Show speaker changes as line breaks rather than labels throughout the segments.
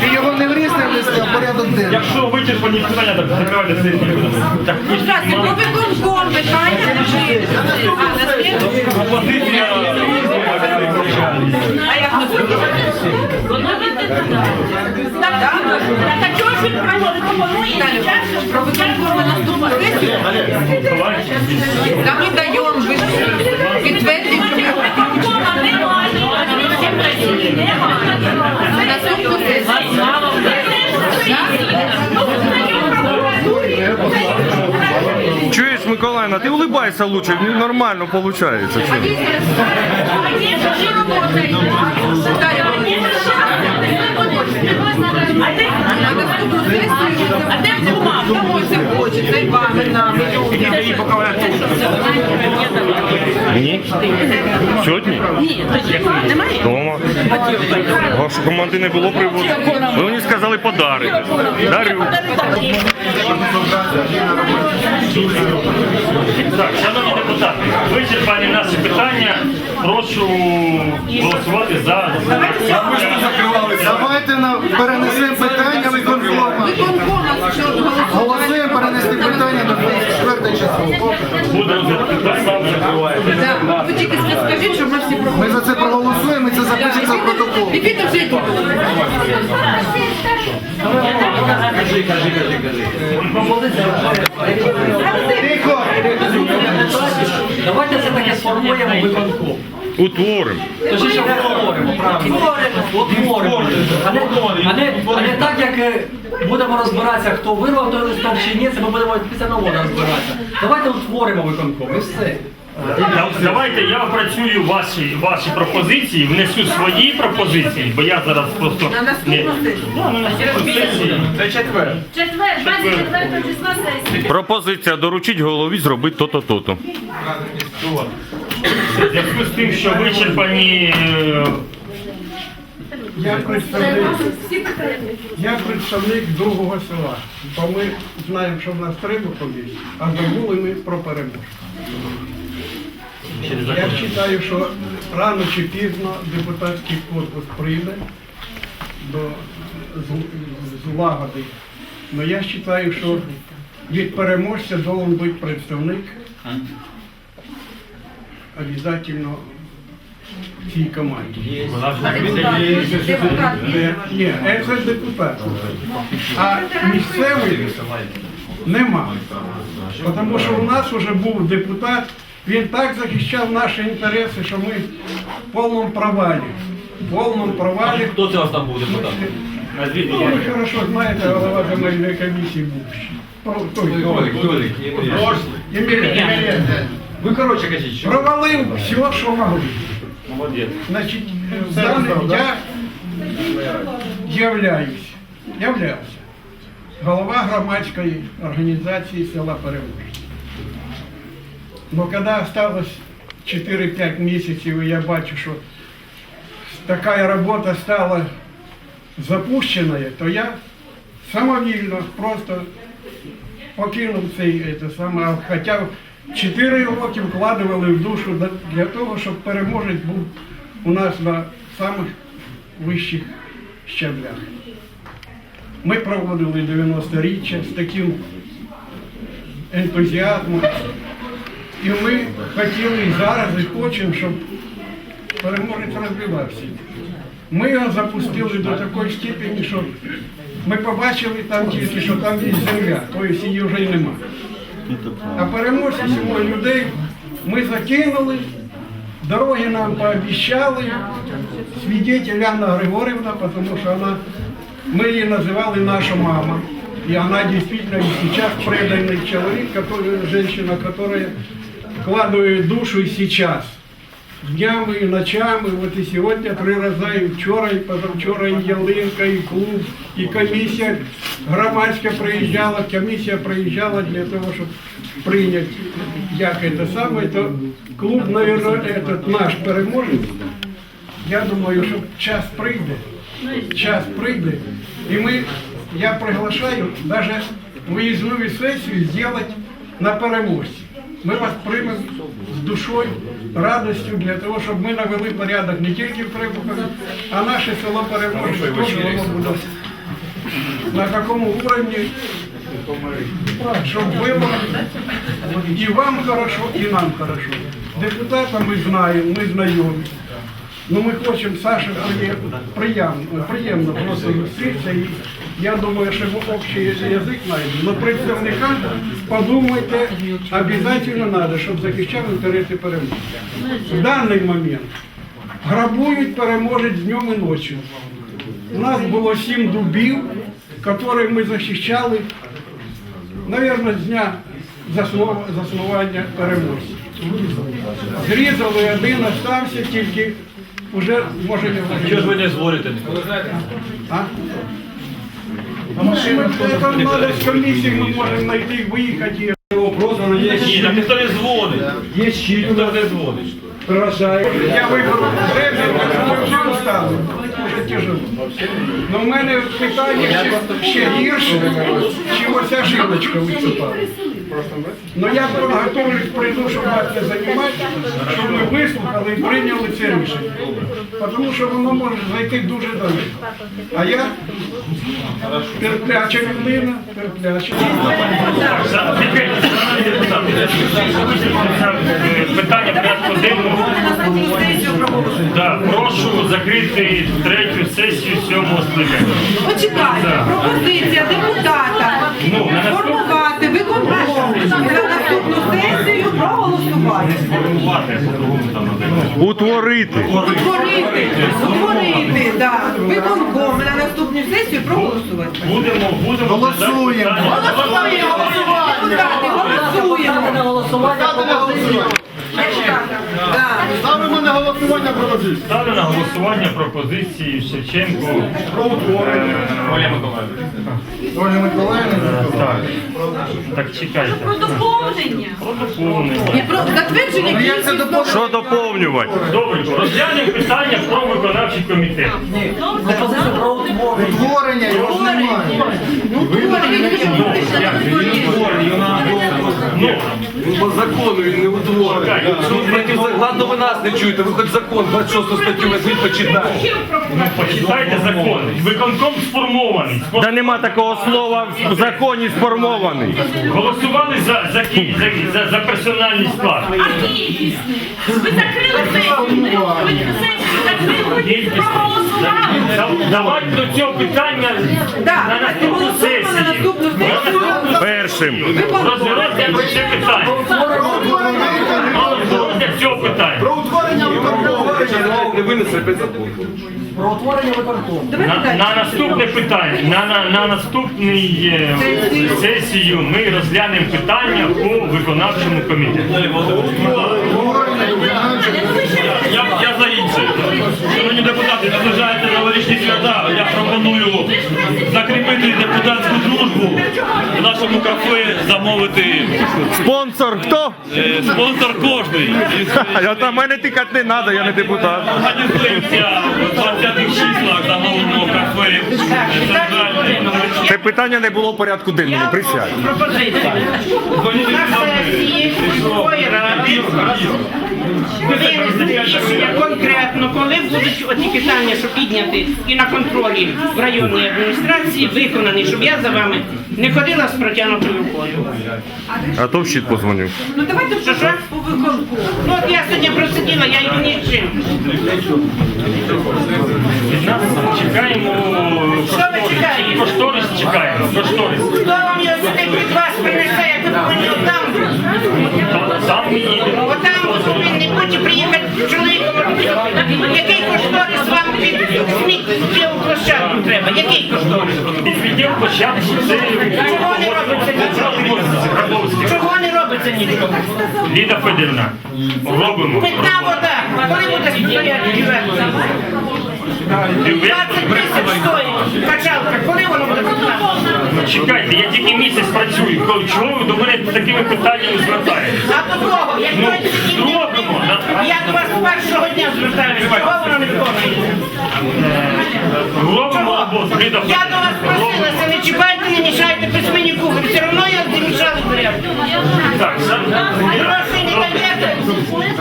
Ти його
Якщо вичерпані питання, так закривайте сесію. Так, ні,
Здрасте, про виконком питання лежить. Слід? А як не буде? Так, так. Так, а чого ж він проводить? Пропонує про виконком на наступну сесію? Та ми даємо підтвердимо, що на наступну сесію.
Чуєш, Миколаївна, ти улыбайся лучше, нормально получается.
На наступну сесію. А де бумага? Кому це хочеться? І вам, і нам, і людям.
Ні? Сьогодні?
Ні, немає?
Дома. Вашу команди не було приводу. Ви мені сказали подарити. Дарю.
Так, шановні депутати, вичерпані наші питання. Прошу голосувати за.
Давайте на перенесемо питання виконкома.
Виконком нас ще голосувати.
Голосуємо перенести питання на 24 число.
Буде
ви тільки скажіть, щоб ми всі
Ми за це проголосуємо і це запишеться в протокол.
Ідіть вже йдіть.
Тихо!
Давайте все-таки сформуємо виконком.
Утворимо.
Утворимо, правильно. Утворимо. А не, а, не, так, як е, будемо розбиратися, хто вирвав той листок чи ні, це ми будемо після нового розбиратися. Давайте утворимо виконком і все.
Давайте я опрацюю ваші, ваші пропозиції, внесу свої пропозиції, бо я зараз просто
На наступну сесію.
На.
Четвер, 24 числа сесії.
Пропозиція доручить голові зробити то-то, то-то.
В зв'язку з тим, що вичерпані е,
Я представник, я представник другого села, бо ми знаємо, що в нас треба комісії, а забули ми про переможця. Я вважаю, що рано чи пізно депутатський корпус прийде до злагоди. Але я вважаю, що від переможця має бути представник обов'язково в цій команді. Ні, це депутат. А місцевий нема. Тому що у нас вже був депутат, він так захищав наші інтереси, що ми в повному провалі. В повному провалі.
Хто це у вас там був депутат?
Ну, ви хорошо знаєте, голова земельної комісії був.
Ви коротше кажіть, що?
Провалив все, що могли.
молодець.
Значить, в даний- я являюсь, являвся голова громадської організації села Переможці. Но коли осталось 4-5 місяців, і я бачу, що така робота стала запущеною, то я самовільно просто покинув цей це саме, а хоча 4 роки вкладували в душу для- того, щоб переможець був у нас на самих вищих щаблях. Ми проводили 90-річчя з таким ентузіазмом. І ми хотіли і зараз і хочемо, щоб переможець розвивався. Ми його запустили до такої степені, що ми побачили там тільки, що там є земля, тобто її вже й немає. А переможці сьогодні людей ми закинули, дороги нам пообіцяли, свидетель Анна Григорівна, тому що вона, ми її називали наша мама. И она действительно и сейчас преданный человек, который, женщина, которая вкладывает душу и сейчас. Днями і ночами, от і сьогодні три рази, і вчора, і позавчора, і ялинка, і клуб, і комісія громадська приїжджала, комісія приїжджала для того, щоб прийняти як це саме, то клуб, этот наш переможець. Я думаю, що час прийде, час прийде, і ми, я приглашаю навіть виїзну сесію зробити на переможці. Ми вас приймемо з душою, радістю для того, щоб ми навели порядок не тільки в Прибухові, а наше село переможе, воно на такому уровні, щоб було і вам хорошо, і нам хорошо. Депутата ми знаємо, ми знайомі. Ну ми хочемо Саше приємно, приємно, просто зустрітися і я думаю, що ми общий язик знайдемо. Но представникам подумайте, обов'язково треба, щоб захищав інтереси перемоги. В даний момент грабують, переможуть днем і ночі. У нас було сім дубів, які ми захищали, мабуть, з дня заснування переможців. Зрізали один, остався тільки вже може не
Чого ж ви не дзвоните?
А? Ну, ми, це надо з комісії, ми можемо знайти, виїхати.
Просто є Ні, так ніхто не дзвонить. Є щит, ніхто не дзвонить.
Я виберу землю, ми вже устали. Дуже тяжело. Но в мене питання ще, ще гірше, чим оця жилочка виступала. Ну я готовлюсь, прийду, щоб вас не займати, щоб ми вислухали і прийняли це рішення. Тому що воно може зайти дуже далеко. А я терпляча людина, терпляча.
Питання порядку денного. Прошу закрити третю сесію сьомого скликання.
Почекайте,
Да.
пропозиція депутата
Ну,
формувати виконком на наступну сесію проголосувати.
Утворити.
Утворити, утворити, да, виконком на наступну сесію проголосувати.
Будемо, будемо.
Голосуємо.
Голосуємо, депутати, голосуємо. Да.
Ставимо на голосування пропозицію.
Ставлю на голосування пропозиції Шевченко.
Про утворення.
Оля Миколаївна.
Оля Миколаївна.
Так. Так чекайте.
Про доповнення.
Про доповнення.
Про затвердження
Ну, доповнення?
Що доповнювати?
Добренько, розглянемо питання про виконавчий комітет.
пропозиція про утворення.
Утворення, його ж немає.
Ну, утворення,
Ну,
По закону він не утворений. Ладно, ви нас не чуєте, ви хоч закон 26 статтю візьміть, почитайте.
ну, почитайте закон. Виконком сформований.
Та нема такого слова в законі сформований.
Голосували за, за, за, за, за персональний склад.
А кількість? Ви закрили сесію. Ви сесію закрили, проголосували.
Да- Давайте до цього питання
Да,
на наступну
голосуємо
сесію.
на наступну сесію.
Першим.
Розглянемо це питання.
Про утворення
Не винесе опять закон.
Про утворення виконкому.
На, на наступне питання, на, на, на наступний е, сесію ми розглянемо питання по виконавчому комітету.
Я, я за інше. Шановні депутати, наближається новорічні свята. Я пропоную закріпити депутатську дружбу в нашому кафе, замовити
Спонсор хто?
е, спонсор кожний. І
А та мене тикати не треба, я не депутат.
Організуємося в 20-х числах, замовимо кафе.
Це питання не було в порядку денному. Присядь.
Дзвоніть
сесії міської ради винести рішення конкретно, коли будуть оті питання, що підняти і на контролі в районній адміністрації виконані, щоб я за вами не ходила з протягнутою рукою.
А то в щит позвонив.
Ну давайте
Що що?
по виконкому.
Ну от я сьогодні просиділа, я його нічим.
Від нас чекаємо кошторис.
чекаєте?
Кошторис чекаємо. Кошторис.
Хто вам його сюди під вас Кошторис?
Початку
Чого не робиться нічого? Чого не робиться нічого?
Ліда Федорівна, робимо.
Питна вода, коли буде стояти дівчата? 20 тисяч стоїть качалка, коли воно буде питна?
Чекайте, я тільки місяць працюю. Чого ви до мене такими питаннями звертаєтесь?
А до кого? Як
Ну,
Я до вас першого дня звертаюся, чого воно не виконує? Я до вас просилася, не чіпайте, не мішайте письменнику, ви все одно я не мішали порядку. Грошей не даєте,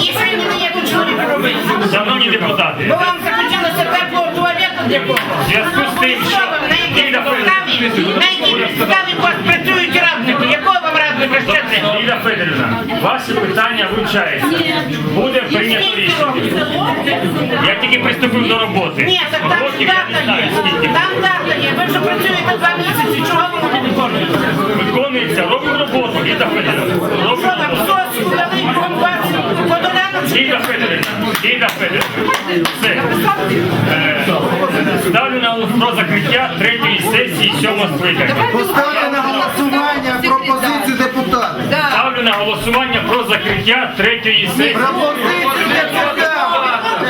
і ще не даєте чоловіку робити.
шановні депутати,
Бо вам захотілося теплого туалету для кого?
в зв'язку з тим,
Що на якій підставі, вас працюють радники?
Ліля Федорівна, ваше питання вивчається. Буде прийнято рішення. Я тільки приступив до роботи.
Ні, так там
Років я не
дата
знаю
є.
скільки.
Там дата є. Ви вже працюєте два місяці. Чого ви не виконуєте?
Виконується, робимо роботу, Ліда Федорівна. Робимо
там,
роботу.
соску дали, бомбас, подолянок?
Ліда Федорівна, Ліда Федорівна. Все. Е, Ставлю на про закриття третьої сесії сьомого скликання.
Поставте на голосування пропозицію
про третьої сесії.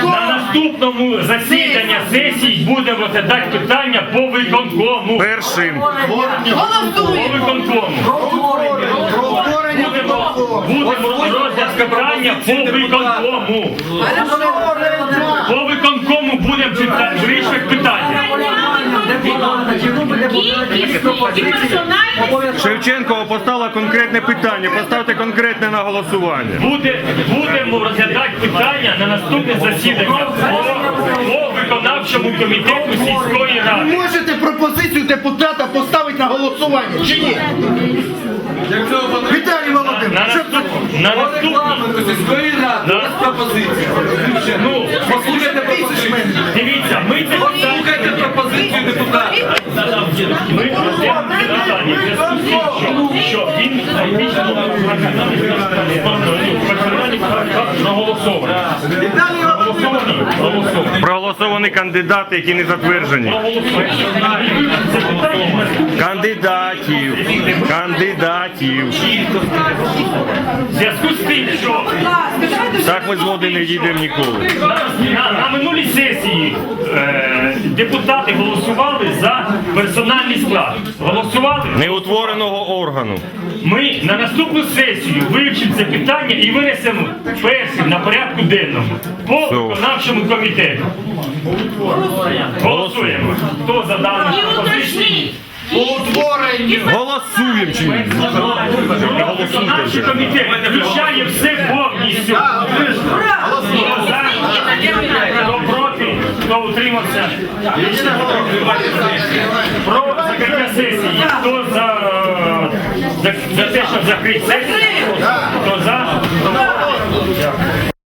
На наступному засіданні сесії будемо розглядати питання по виконкому.
Першим.
По виконкому. Будемо, будемо розгляд питання по виконкому. По виконкому будемо читати, вирішувати питання.
Шевченко поставила конкретне питання. Поставте конкретне на голосування.
Буде, будемо розглядати питання на наступне засідання по, по виконавчому комітету сільської ради.
Ви можете пропозицію депутата поставити на голосування чи ні? Віталій
На,
Володимирович, що це?
наступ, на наступній
сільської ради
Да.
пропозиція.
Ну,
Послухайте пропозицію.
Це питання в зв'язку що, він фактично.
Проголосовані кандидати, які не затверджені. Кандидатів. Кандидатів.
зв'язку з тим, що
Так ми згоди не дійдемо ніколи.
на, на минулій сесії е, депутати голосували за персональний склад. Голосували?
Неутвореного органу.
Ми на наступну сесію вивчимо це питання і винесемо першим на порядку денному по. Виконавчому комітету. Голосуємо. Хто за дану пропозицію?
Голосуємо чи ні?
Виконавчий комітет включає все повністю. Хто за, хто проти, хто утримався. Про закриття сесії. Хто за, е, за, за те, щоб закрити сесію? Хто за?